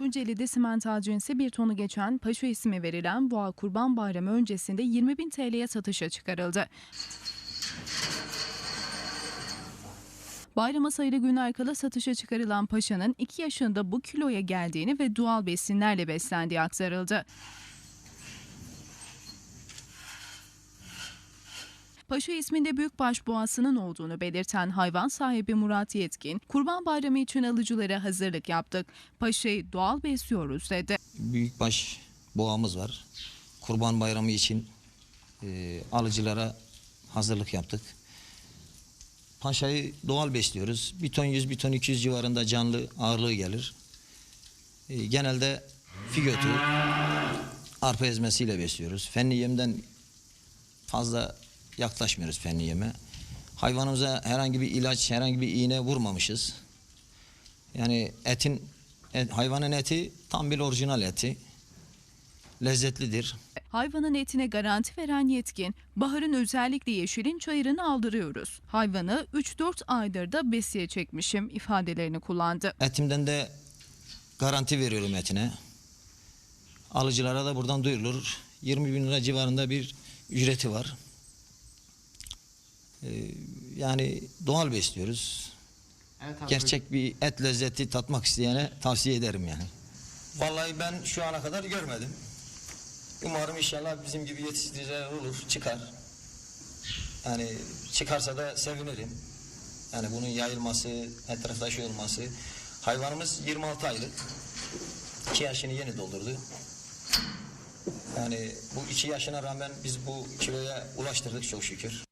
Tunceli'de simental cinsi bir tonu geçen Paşa ismi verilen boğa kurban bayramı öncesinde 20 bin TL'ye satışa çıkarıldı. Bayrama sayılı günler kala satışa çıkarılan paşanın 2 yaşında bu kiloya geldiğini ve doğal besinlerle beslendiği aktarıldı. Paşa isminde büyükbaş boğasının olduğunu belirten hayvan sahibi Murat Yetkin, Kurban Bayramı için alıcılara hazırlık yaptık. Paşa'yı doğal besliyoruz dedi. büyükbaş boğamız var. Kurban Bayramı için e, alıcılara hazırlık yaptık. Paşayı doğal besliyoruz. Bir ton 100, bir ton 200 civarında canlı ağırlığı gelir. E, genelde figotu, arpa ezmesiyle besliyoruz. Fenli yemden fazla yaklaşmıyoruz fenli yeme. Hayvanımıza herhangi bir ilaç, herhangi bir iğne vurmamışız. Yani etin, et- hayvanın eti tam bir orijinal eti. Lezzetlidir. Hayvanın etine garanti veren yetkin, baharın özellikle yeşilin çayırını aldırıyoruz. Hayvanı 3-4 aydır da besiye çekmişim ifadelerini kullandı. Etimden de garanti veriyorum etine. Alıcılara da buradan duyurulur. 20 bin lira civarında bir ücreti var. Ee, yani doğal besliyoruz. Evet abi. Gerçek bir et lezzeti tatmak isteyene tavsiye ederim yani. Vallahi ben şu ana kadar görmedim. Umarım inşallah bizim gibi yetiştiriciler olur, çıkar. Yani çıkarsa da sevinirim. Yani bunun yayılması, etrafta şey olması. Hayvanımız 26 aylık. 2 yaşını yeni doldurdu. Yani bu 2 yaşına rağmen biz bu kiloya ulaştırdık çok şükür.